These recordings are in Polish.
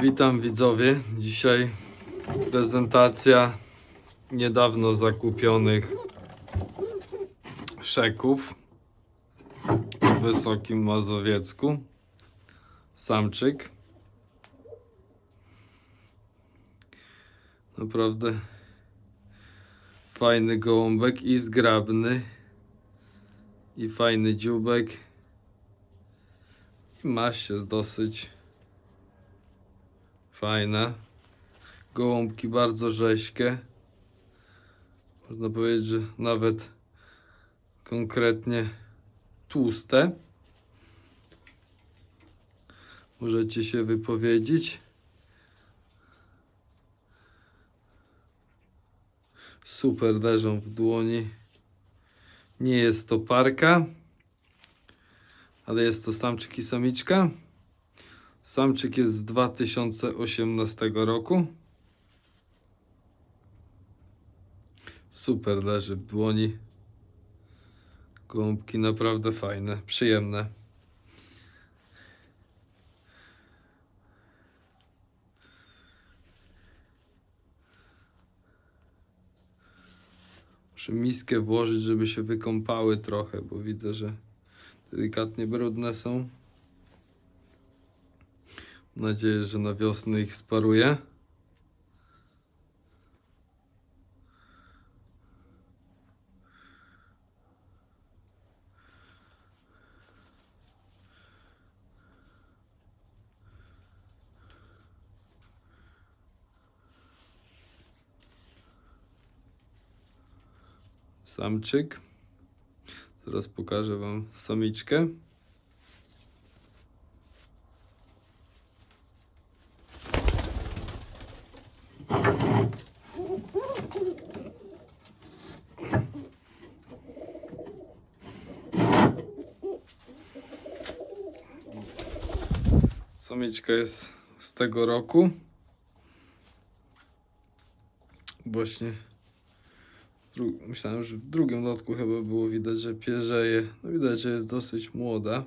Witam widzowie. Dzisiaj prezentacja niedawno zakupionych szeków w Wysokim Mazowiecku. Samczyk. Naprawdę fajny gołąbek i zgrabny. I fajny dziubek. I maść jest dosyć fajna. Gołąbki bardzo rześkie. Można powiedzieć, że nawet konkretnie tłuste. Możecie się wypowiedzieć. Super leżą w dłoni. Nie jest to parka, ale jest to samczyk i samiczka. Samczyk jest z 2018 roku. Super leży w dłoni. Gołąbki naprawdę fajne, przyjemne. Muszę miskę włożyć, żeby się wykąpały trochę, bo widzę, że delikatnie brudne są. Nadzieję, że na wiosnę ich sparuję. Samczyk. Zaraz pokażę Wam samiczkę. Samiczka jest z tego roku. Właśnie myślałem, że w drugim lotku chyba było widać, że pierzeje. No widać, że jest dosyć młoda.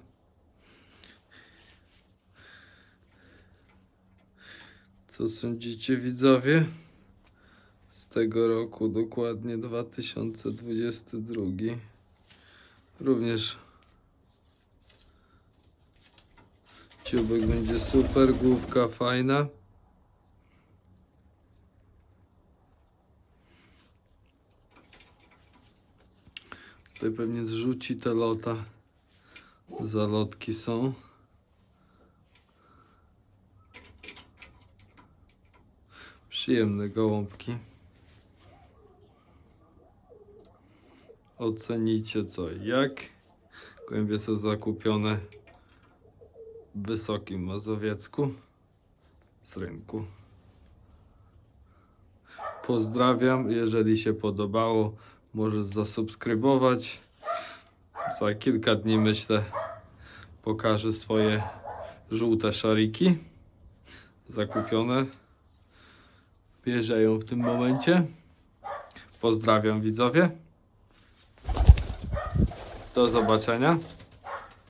Co sądzicie widzowie? Z tego roku, dokładnie 2022. Również Dziubek będzie super, główka fajna. Tutaj pewnie zrzuci te lota. Zalotki są. Przyjemne gołąbki. Ocenicie co jak. Gołębie są zakupione w Wysokim Mazowiecku z rynku. Pozdrawiam. Jeżeli się podobało, możesz zasubskrybować. Za kilka dni myślę pokażę swoje żółte szariki zakupione. Bierzeją w tym momencie. Pozdrawiam widzowie. Do zobaczenia.